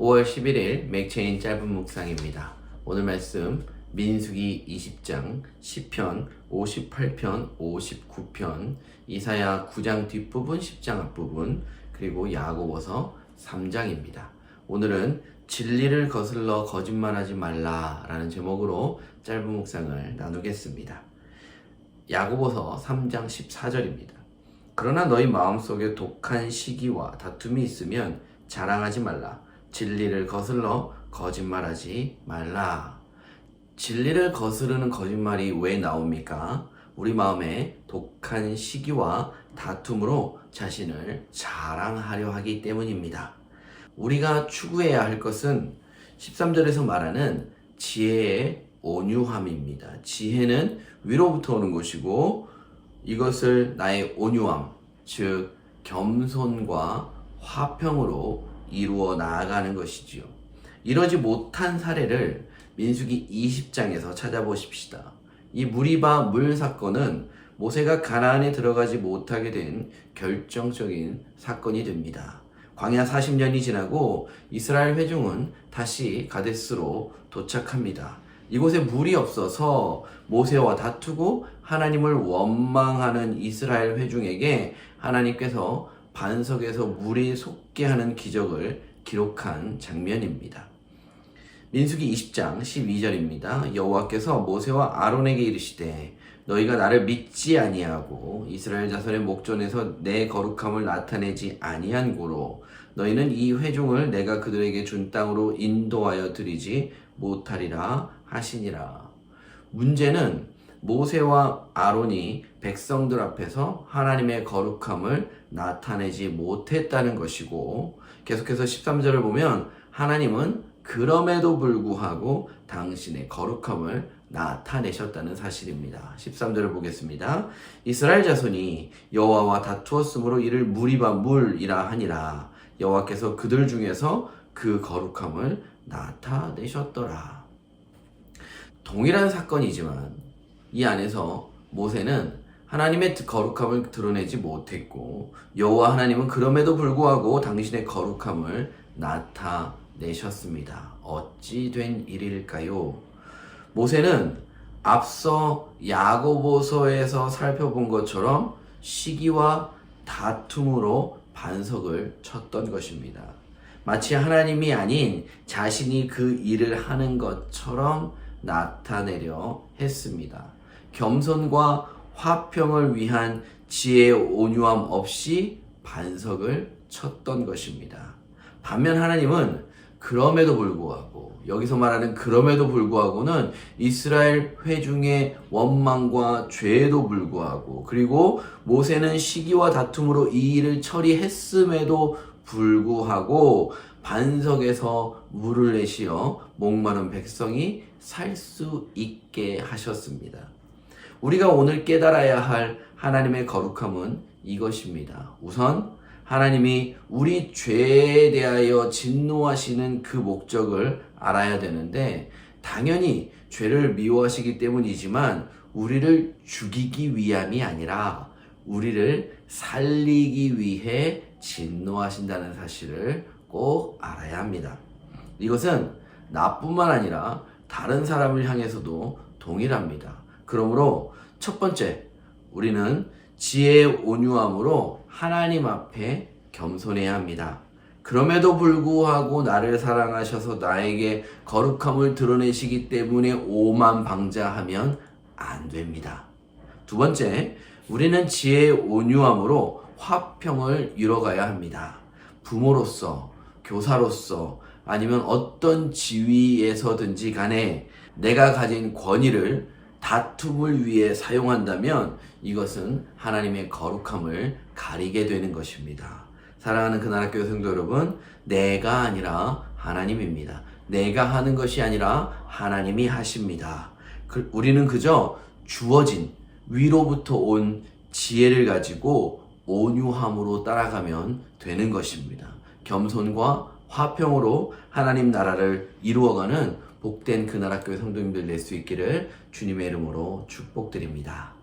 5월 11일 맥체인 짧은 묵상입니다. 오늘 말씀 민수기 20장, 10편, 58편, 59편, 이사야 9장 뒷부분, 10장 앞부분, 그리고 야고보서 3장입니다. 오늘은 진리를 거슬러 거짓말하지 말라라는 제목으로 짧은 묵상을 나누겠습니다. 야고보서 3장 14절입니다. 그러나 너희 마음속에 독한 시기와 다툼이 있으면 자랑하지 말라. 진리를 거슬러 거짓말하지 말라. 진리를 거스르는 거짓말이 왜 나옵니까? 우리 마음에 독한 시기와 다툼으로 자신을 자랑하려 하기 때문입니다. 우리가 추구해야 할 것은 13절에서 말하는 지혜의 온유함입니다. 지혜는 위로부터 오는 것이고 이것을 나의 온유함, 즉 겸손과 화평으로 이루어 나아가는 것이지요. 이러지 못한 사례를 민수기 20장에서 찾아보십시다. 이 무리바 물 사건은 모세가 가나안에 들어가지 못하게 된 결정적인 사건이 됩니다. 광야 40년이 지나고 이스라엘 회중은 다시 가데스로 도착합니다. 이곳에 물이 없어서 모세와 다투고 하나님을 원망하는 이스라엘 회중에게 하나님께서 반석에서 물이 솟게 하는 기적을 기록한 장면입니다. 민수기 20장 12절입니다. 여호와께서 모세와 아론에게 이르시되 너희가 나를 믿지 아니하고 이스라엘 자손의 목전에서 내 거룩함을 나타내지 아니한 고로 너희는 이 회중을 내가 그들에게 준 땅으로 인도하여 드리지 못하리라 하시니라. 문제는 모세와 아론이 백성들 앞에서 하나님의 거룩함을 나타내지 못했다는 것이고 계속해서 13절을 보면 하나님은 그럼에도 불구하고 당신의 거룩함을 나타내셨다는 사실입니다. 13절을 보겠습니다. 이스라엘 자손이 여호와와 다투었으므로 이를 무리바 물이라 하니라. 여호와께서 그들 중에서 그 거룩함을 나타내셨더라. 동일한 사건이지만 이 안에서 모세는 하나님의 거룩함을 드러내지 못했고 여호와 하나님은 그럼에도 불구하고 당신의 거룩함을 나타내셨습니다. 어찌 된 일일까요? 모세는 앞서 야고보서에서 살펴본 것처럼 시기와 다툼으로 반석을 쳤던 것입니다. 마치 하나님이 아닌 자신이 그 일을 하는 것처럼 나타내려 했습니다. 겸손과 화평을 위한 지혜의 온유함 없이 반석을 쳤던 것입니다. 반면 하나님은 그럼에도 불구하고 여기서 말하는 그럼에도 불구하고는 이스라엘 회중의 원망과 죄에도 불구하고 그리고 모세는 시기와 다툼으로 이 일을 처리했음에도 불구하고 반석에서 물을 내시어 목마른 백성이 살 수 있게 하셨습니다. 우리가 오늘 깨달아야 할 하나님의 거룩함은 이것입니다. 우선 하나님이 우리 죄에 대하여 진노하시는 그 목적을 알아야 되는데 당연히 죄를 미워하시기 때문이지만 우리를 죽이기 위함이 아니라 우리를 살리기 위해 진노하신다는 사실을 꼭 알아야 합니다. 이것은 나뿐만 아니라 다른 사람을 향해서도 동일합니다. 그러므로 첫 번째, 우리는 지혜의 온유함으로 하나님 앞에 겸손해야 합니다. 그럼에도 불구하고 나를 사랑하셔서 나에게 거룩함을 드러내시기 때문에 오만 방자하면 안 됩니다. 두 번째, 우리는 지혜의 온유함으로 화평을 이뤄가야 합니다. 부모로서, 교사로서, 아니면 어떤 지위에서든지 간에 내가 가진 권위를 다툼을 위해 사용한다면 이것은 하나님의 거룩함을 가리게 되는 것입니다. 사랑하는 그나라 교회 성도 여러분, 내가 아니라 하나님입니다. 내가 하는 것이 아니라 하나님이 하십니다. 그, 우리는 그저 주어진 위로부터 온 지혜를 가지고 온유함으로 따라가면 되는 것입니다. 겸손과 화평으로 하나님 나라를 이루어가는 복된 그 나라 교회 성도님들 낼 수 있기를 주님의 이름으로 축복드립니다.